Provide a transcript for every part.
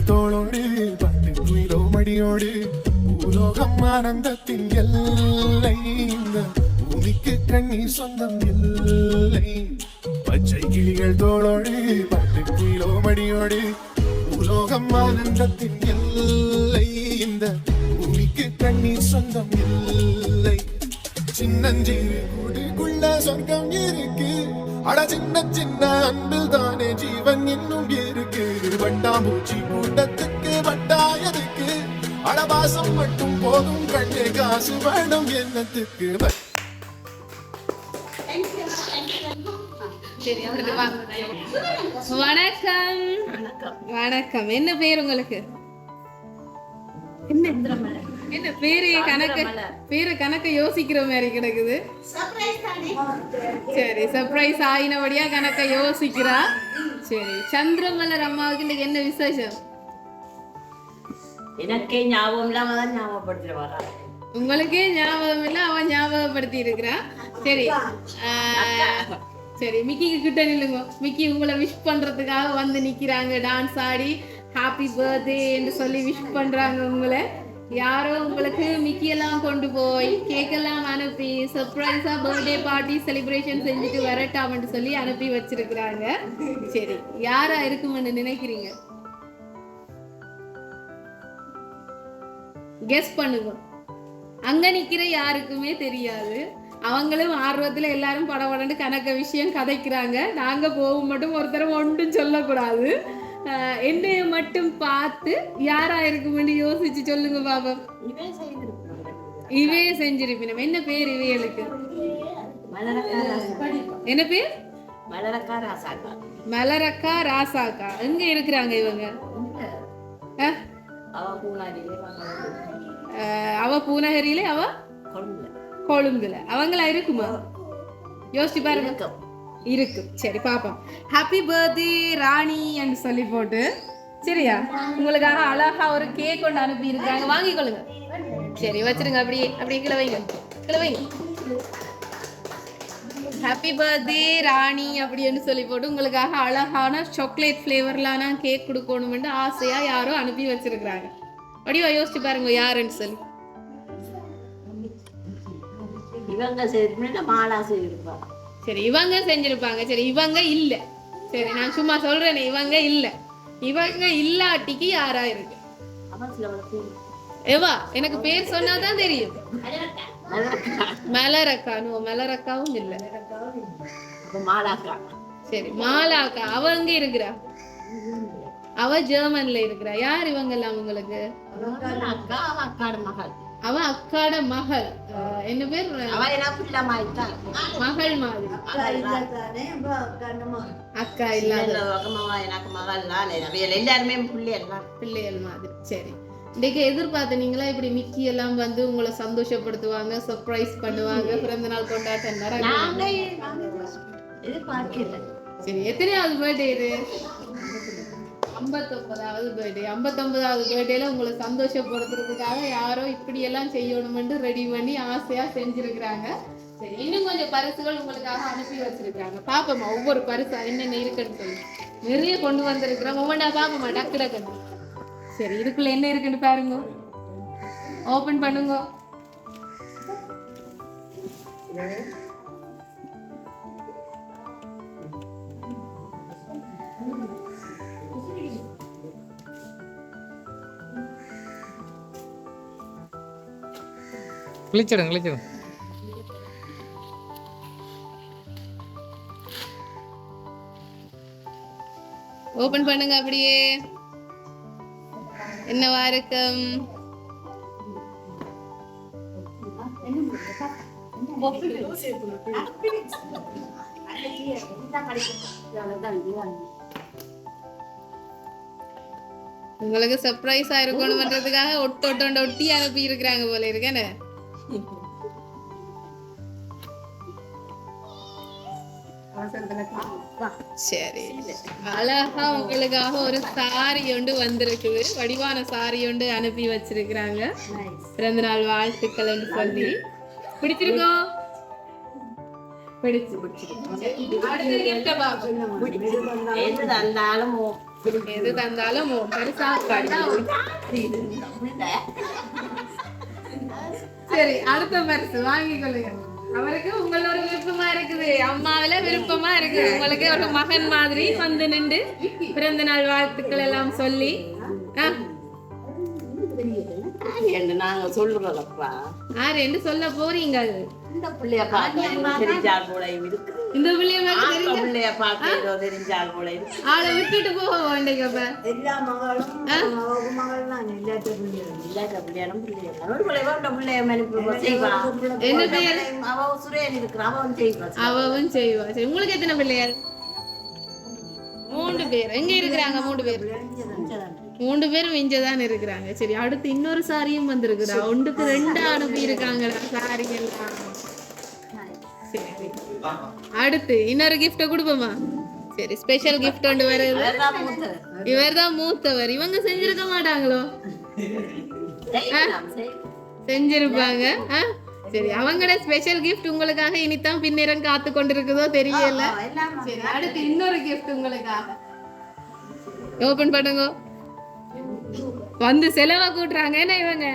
கிளிகள் தோளோடு பட்டு உயிரோ மடியோடு பூலோகம் ஆனந்தத்தின் எல்லை இந்த பூமிக்கு கண்ணீர் சொந்தம் இல்லை. பச்சை கிளிகள் தோளோடு பட்டு குயிலோ மடியோடு பூலோகம் ஆனந்தத்தின் எல்லை இந்த பூமிக்கு கண்ணீர் சொந்தம் இல்லை. சின்னஞ்சிறு கூடுக்குள்ள சொர்க்கம் இருக்கு. அட சின்ன சின்ன அன்பில் தானே ஜீவன் இன்னும் இருக்கு. வட்டாம்பூச்சி கூட்டத்துக்கு வட்டாயதுக்கு அடவாசம் மட்டும் போதும் கண்ணே காசு வேணும் வாங்க வணக்கம். வணக்கம். என்ன பேர் உங்களுக்கு? என்ன என்ன பேரு கணக்கு பேரு கணக்க யோசிக்கிற மாதிரி கிடக்குது. சரி சர்ப்ரைஸ் ஆயினபடியா கணக்க யோசிக்கிறா. சரி சந்திரமலர் அம்மாவுக்கு இன்னைக்கு என்ன விசேஷம்? எனக்கே ஞாபகம் இல்லாம தான் ஞாபகப்படுத்திட்டு உங்களுக்கே ஞாபகம் இல்ல அவன் ஞாபகப்படுத்தி இருக்கிறா. சரி சரி மிக்கிக்கு கிட்ட நில்லுங்க. மிக்கி உங்களை விஷ் பண்றதுக்காக வந்து நிக்கிறாங்க டான்ஸ் ஆடி. ஹாப்பி பர்த்டேன்னு சொல்லி விஷ் பண்றாங்க உங்களை. யாரோ உங்களுக்கு மிக்கி எல்லாம் கொண்டு போய் கேக் எல்லாம் அனுப்பி சர்ப்ரைஸா பர்த்டே பார்ட்டி செலிப்ரேஷன் செஞ்சுட்டு வரட்டாம்னு சொல்லி அனுப்பி வச்சிருக்கிறாங்க. சரி யாரா இருக்கும்னு நினைக்கிறீங்க? கெஸ் பண்ணுங்க. அங்க நிக்கிற யாருக்குமே தெரியாது. அவங்களும் ஆர்வத்துல எல்லாரும் படபடன்னு கணக்க விஷயம் கதைக்கிறாங்க. நாங்க போகும் மட்டும் ஒருத்தரும் ஒன்றும் சொல்லக்கூடாது. என்னைய மட்டும் பார்த்து யாரா இருக்குமென்னு யோசிச்சு சொல்லுங்க செய்திருக்கிறாங்க இவே செஞ்சிருப்பினம். என்ன பேர் இவைகளுக்கு என்ன பேர்? மலரக்கா ராசாக்கா. மலரக்கா ராசாக்கா. எங்க இருக்கிறாங்க இவங்க? அவ ஆஹ் அவ கொழும்புல. அவங்களா இருக்குமா? யோசிச்சு பாருங்க. இருக்கு. சரி பாப்போம். ஹாப்பி பர்த்டே ராணி என்று சொல்லி போட்டு சரியா? உங்களுக்காக அழகா ஒரு கேக் கொண்டு அனுப்பி இருக்காங்க வாங்கிக்கொள்ளுங்க சரி வச்சிருங்க அப்படியே. அப்படியே கீழே வைங்க. கீழே வைங்க. ஹாப்பி பர்த்டே ராணி அப்படின்னு சொல்லி போட்டு உங்களுக்காக அழகான சாக்லேட் ஃப்ளேவர்லான கேக் கொடுக்கணும்னு ஆசையா யாரோ அனுப்பி வச்சிருக்கிறாங்க. அப்படியே யோசிச்சு பாருங்க யாருன்னு சொல்லி. இவங்க செய்திருப்பா மாலா செய்திருப்பா. சரி இவங்க செஞ்சிருப்பாங்க. சரி இவங்க இல்ல. சரி நான் சும்மா சொல்றேனே இவங்க இல்ல. இவங்க இல்லாட்டிக்கு யாரா இருக்கு? எவா எனக்கு பேர் சொன்னாதான் தெரியும். மலரக்கா மலரக்காவும் இல்ல. சரி மாலாக்கா அவ அங்க இருக்கிறா? அவ ஜெர்மன்ல இருக்கிறா. யார் இவங்க எல்லாம் உங்களுக்கு அவ அக்காட மகள். என்ன பேர்? அவ என்ன பிள்ளை மாயிட்டான் மகள் மாதிரி அக்கா இல்லாத எனக்கு மகள் எல்லாருமே பிள்ளைகள் மாதிரி. சரி. இன்னைக்கு எதிர்பார்த்த நீங்களா இப்படி மிக்கி எல்லாம் வந்து உங்களை சந்தோஷப்படுத்துவாங்க சர்ப்ரைஸ் பண்ணுவாங்க பிறந்த நாள் கொண்டாட்டம் சரி எத்தனையாவது பர்த்டே இது? ஐம்பத்தொம்பதாவது பர்த்டே ஐம்பத்தொம்பதாவது பர்த்டேல உங்களை சந்தோஷப்படுத்துறதுக்காக யாரோ இப்படி எல்லாம் செய்யணும்னு ரெடி பண்ணி ஆசையா செஞ்சிருக்கிறாங்க. சரி இன்னும் கொஞ்சம் பரிசுகள் உங்களுக்காக அனுப்பி வச்சிருக்காங்க. பாப்போமா ஒவ்வொரு பரிசு என்னென்ன இருக்குன்னு சொல்லி. நிறைய கொண்டு வந்திருக்கிறோம். ஒவ்வொன்றா பாப்போமா டக்கு டக்குன்னு. சரி இதுக்குள்ள என்ன இருக்குன்னு பாருங்க. ஓபன் பண்ணுங்க. கிழிச்சிடும் கிழிச்சிடும் ஓபன் பண்ணுங்க அப்படியே. என்னவா இருக்கும்? உங்களுக்கு சர்ப்ரைஸா இருக்கணும்ன்றதுக்காக ஒட்டு ஒட்டோண்ட ஒட்டி அனுப்பி இருக்கிறாங்க போல இருக்கேன்னு சரி. அழகா உங்களுக்காக ஒரு சாரி ஒன்று வந்திருக்குது வடிவான சாரி ஒன்று அனுப்பி வச்சிருக்கிறாங்க. பிறந்த நாள் வாழ்த்துக்கள் சொல்லி. பிடிச்சிருக்கோ? பிடிச்சு பிடிச்சிருக்கு அடுத்து gift அ பார்ப்போம். எது தந்தாலும் எது தந்தாலும் பெருசா. சரி அடுத்த பரிசு வாங்கிக்கொள்ளுங்க அவருக்கு உங்களோட விருப்பமா இருக்குது. அம்மாவில விருப்பமா இருக்குது. உங்களுக்கு ஒரு மகன் மாதிரி வந்து நின்று பிறந்த நாள் வாழ்த்துக்கள் எல்லாம் சொல்லி ஆ, என்று நாங்க சொல்றதப்பா ஆறு என்று சொல்ல போறீங்க? இந்த பிள்ளைய பார்க்க தெரிஞ்சால் போல இருக்கு இந்த பிள்ளைய பார்க்க பிள்ளைய பார்க்க ஏதோ தெரிஞ்சால் போல இருக்கு ஆளை விட்டுட்டு போக வேண்டிய அப்ப. எல்லா மகளும் மகள் தான் இல்லாத பிள்ளைகள். இல்லாத பிள்ளையாலும் பிள்ளைய ஒரு பிள்ளை வேண்ட பிள்ளைய மனுப்பி செய்வா. என்ன பெயர் அவ சுரேன் இருக்கிற அவன் செய்வா. அவவும் செய்வா. சரி உங்களுக்கு எத்தனை பிள்ளையார் மூன்று பேர். எங்க இருக்கிறாங்க மூன்று பேர்? மூன்று பேரும் இங்கதான் இருக்கிறாங்க. சரி அடுத்து இன்னொரு சாரியும் வந்திருக்குதா. ஒன்றுக்கு ரெண்டு அனுப்பி இருக்காங்கடா சாரி எல்லாம் சரி. அடுத்து இன்னொரு gift கொடுப்போமா? சரி ஸ்பெஷல் gift ஒன்று வருது. மூத்தது. இவர்தான் மூத்தவர். இவங்க செஞ்சிருக்க மாட்டாங்களோ. செஞ்சிருப்பாங்க? சரி அவங்களோட ஸ்பெஷல் கிஃப்ட் உங்களுக்காக இனித்தான் பின்னிறம் காத்து கொண்டிருக்குதோ தெரியல. சரி அடுத்து இன்னொரு கிஃப்ட் உங்களுக்காக. ஓபன் பண்ணுங்க. வந்து செலவ கூட்டுறாங்க. என்ன இவங்க?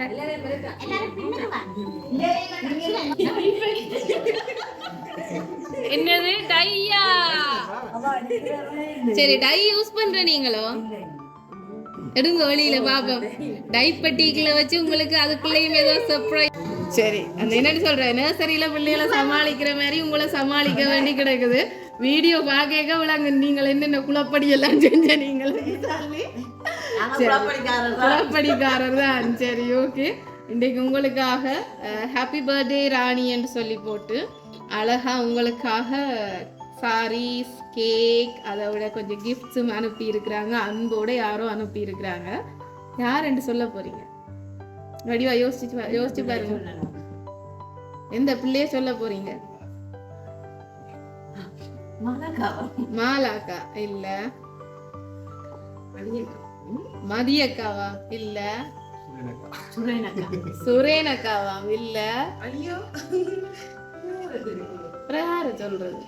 என்னது? டையா? சரி டை யூஸ் பண்ற நீங்களோ? எடுங்க வழியில பாப்போம். டை பட்டிக்குல வச்சு உங்களுக்கு அதுக்குள்ளேயும் ஏதோ சர்ப்ரைஸ் சரி அந்த என்னன்னு சொல்றேன். நர்சரியில பிள்ளைகளை சமாளிக்கிற மாதிரி உங்களை சமாளிக்க வேண்டி கிடக்குது. வீடியோ பார்க்க விளாங்க. நீங்கள் என்னென்ன குழப்படி எல்லாம் செஞ்ச நீங்கள் குளப்படிக்காரர் தான். சரி ஓகே இன்றைக்கு உங்களுக்காக ஹாப்பி பர்த்டே ராணி என்று சொல்லி போட்டு அழகா உங்களுக்காக சாரீஸ் கேக் அதை விட கொஞ்சம் கிஃப்ட்ஸும் அனுப்பி இருக்கிறாங்க. அன்போட யாரோ அனுப்பி இருக்கிறாங்க. யார் என்று சொல்ல போறீங்க? வடிவா யோசிச்சு யோசிச்சு பாருங்க. எந்த பிள்ளைய சொல்ல போறீங்க? மாலாக்கா. இல்ல. மதியக்காவா? இல்ல. சுரேனக்கா. சுரேனக்காவா? இல்ல. அப்புறம் யாரு சொல்றது.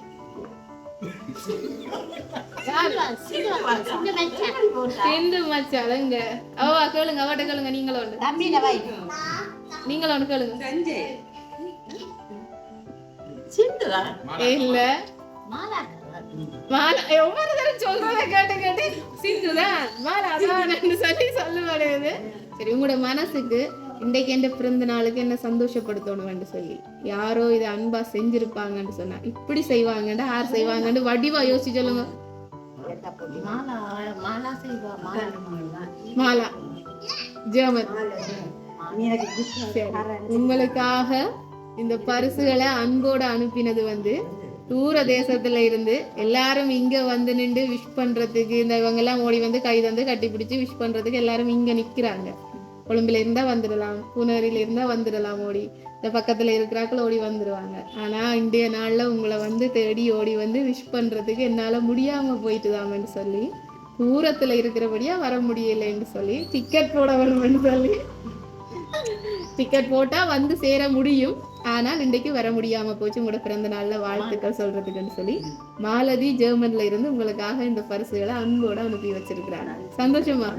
சிந்து மச்சாலங்க அவா கேளுங்க அவட்ட கேளுங்க நீங்களும் வை. நீங்களும் ஒண்ணு கேளுங்க? இல்ல. மாலா ஒவ்வொரு தடவை சொல்றத கேட்டு கேட்டு. சிந்துதான் அதான் சொல்லி சொல்லுவாடு சரி உங்களோட மனசுக்கு இன்றைக்கு எந்த பிறந்த நாளுக்கு என்ன சந்தோஷப்படுத்தணும்னு சொல்லி. யாரோ இதை அன்பா செஞ்சிருப்பாங்கன்னு சொன்னா இப்படி செய்வாங்கன்னு யார் செய்வாங்கன்னு வடிவா யோசிச்சு சொல்லுங்க. மாலா சரி. உங்களுக்காக இந்த பரிசுகளை அன்போட அனுப்பினது வந்து தூர தேசத்துல இருந்து எல்லாரும் இங்க வந்து நின்று விஷ் பண்றதுக்கு இந்த இவங்க எல்லாம் ஓடி வந்து கை தந்து கட்டி பிடிச்சி விஷ் பண்றதுக்கு எல்லாரும் இங்க நிக்கிறாங்க. கொழும்புல இருந்தா வந்துடலாம் புனரில இருந்தா வந்துடலாம் ஓடி. இந்த பக்கத்துல இருக்கிறாக்கள் ஓடி வந்துருவாங்க. ஆனா இன்றைய நாள்ல உங்களை வந்து தேடி ஓடி வந்து விஷ் பண்றதுக்கு என்னால முடியாம போயிட்டுதாமன்னு சொல்லி தூரத்துல இருக்கிறபடியா வர முடியலைன்னு சொல்லி டிக்கெட் போட வேணும்னு சொல்லி டிக்கெட் போட்டா வந்து சேர முடியும். ஆனால் இன்றைக்கு வர முடியாம போச்சு. உங்களோட பிறந்த நாள்ல வாழ்த்துக்கள் சொல்றதுக்குன்னு சொல்லி மாலதி ஜெர்மன்ல இருந்து உங்களுக்காக இந்த பரிசுகளை அன்போட அனுப்பி வச்சிருக்கிறாங்க. சந்தோஷமா?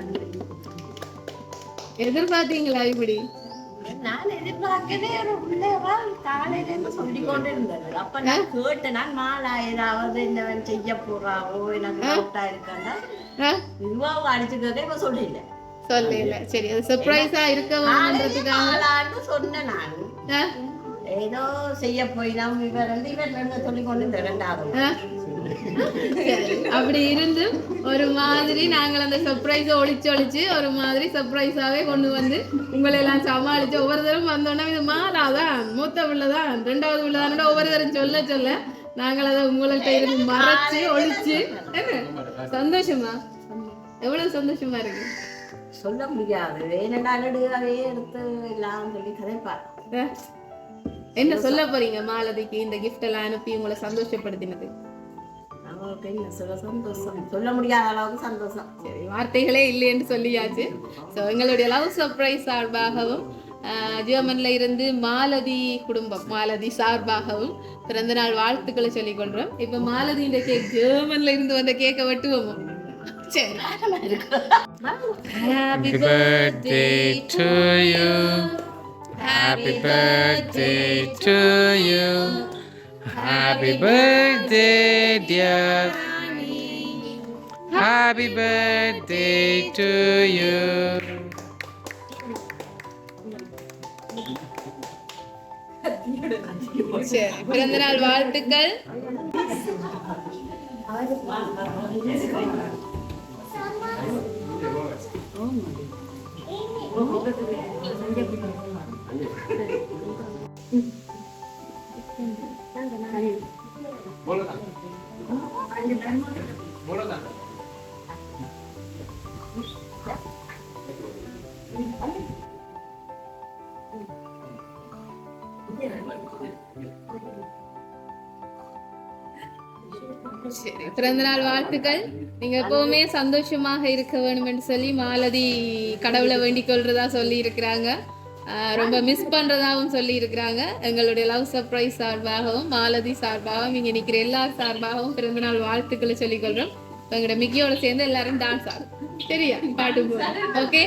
எதிர்பார்த்தீங்களா இப்படி? நான் எதிர்பார்க்கவே ஒரு பிள்ளைவா காலையில இருந்து சொல்லி கொண்டு இருந்தது. அப்ப நான் கேட்டேன் நான் மாலா ஏதாவது என்னவன் செய்ய போறாவோ எனக்கு டவுட்டா இருக்கா? இதுவா இப்ப சொல்லிட்டேன் சொல்லல. சரி அது சர்ப்ரைஸா இருக்கணுன்றதுக்காக மாலான்னு சொன்னேன் நான்? ஏதோ செய்ய போய் தான் இவர் ரெண்டு இவர் ரெண்டு சொல்லி கொண்டு ரெண்டாவது. அப்படி இருந்து ஒரு மாதிரி நாங்கள் அந்த சர்ப்ரைஸை ஒளிச்சு ஒளிச்சு ஒரு மாதிரி சர்ப்ரைஸாவே கொண்டு வந்து உங்களை எல்லாம் சமாளிச்சு ஒவ்வொரு தரம் வந்தோன்னா இது மாலாதான் மூத்த பிள்ளைதான் ரெண்டாவது பிள்ளைதான் ஒவ்வொரு தரம் சொல்ல சொல்ல நாங்கள் அதை உங்கள்கிட்ட இருந்து மறைச்சு என்ன சந்தோஷமா? எவ்வளவு சந்தோஷமா இருக்கு? சொல்ல முடியாது. வேணும்னா நடுவே எடுத்து எல்லாம் சொல்லி கதைப்பார் அஹ். என்ன சொல்ல போறீங்க மாலதிக்கு இந்த gift எல்லாம் அனுப்பி உங்களை சந்தோஷப்படுத்தினது? என்ன சொல்ல சந்தோஷம்? சொல்ல முடியாத அளவுக்கு சந்தோஷம். சரி வார்த்தைகளே இல்லைன்னு சொல்லியாச்சு. ஸோ எங்களுடைய லவ் சர்ப்ரைஸ் சார்பாகவும் ஆஹ், ஜெர்மன்ல இருந்து மாலதி குடும்பம் மாலதி சார்பாகவும் பிறந்தநாள் வாழ்த்துக்களை சொல்லிக் கொள்றோம் இப்போ மாலதின்ற கேக் ஜெர்மன்ல இருந்து வந்த கேக்கை வெட்டுவோமோ? சரி. Happy birthday to you. Happy birthday to you. Happy birthday, dear. Happy birthday to you. சரி பிறந்தநாள் வாழ்த்துக்கள் சரி பிறந்தநாள் வாழ்த்துக்கள். நீங்க எப்பவுமே சந்தோஷமாக இருக்க வேண்டும் என்று சொல்லி மாலதி கடவுளை வேண்டிக் கொள்றதா சொல்லி இருக்கிறாங்க. ரொம்ப மிஸ் பண்றதாகவும் சொல்லி இருக்கிறாங்க எங்களுடைய லவ் சர்ப்ரைஸ் சார்பாகவும் மாலதி சார்பாகவும் இங்க நிக்கிற எல்லார் சார்பாகவும் பிறந்தநாள் வாழ்த்துக்களை சொல்லிக் கொள்றோம் எங்களோட மிக்கியோட சேர்ந்து எல்லாரும் டான்ஸ் ஆகும் சரியா? பாட்டு ஓகே